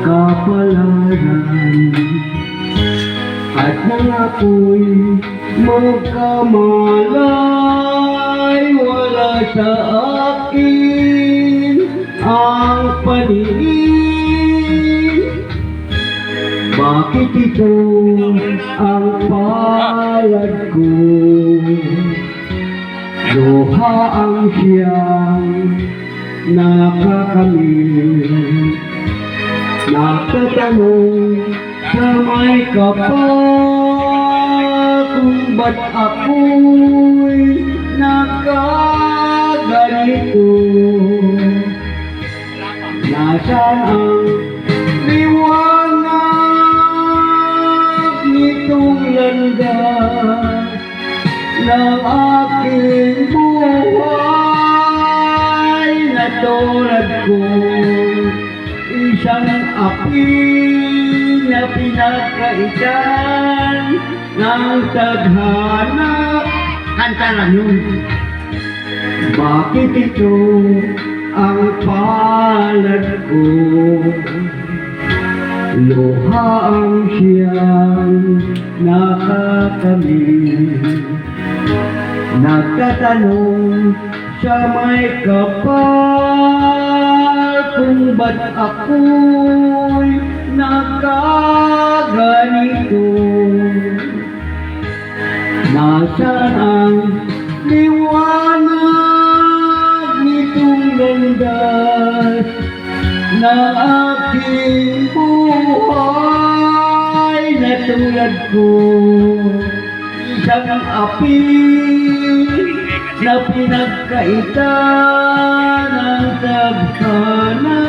kapalaran. At nangapoy magkamalay. Wala sa akin ang paningin bakit ito ang palad ko? Luha ang siyang nakakamit Nagtatanong sa may kapal kung ba't ako'y nagkaganito. Nasaan ang liwanag nitong landas ng aking buhay na tulad ko isang api na pinagkaitan ng tadhana kanta na yun. Bakit ito ang palad ko? Luha ang siyang nakakamit Nagtatanong sa may kapal kung ba't ako'y nagkaganito. Nasaan ang liwanag nitong landas na aking buhay na tulad ko isang api na pinagkaitan ng taghana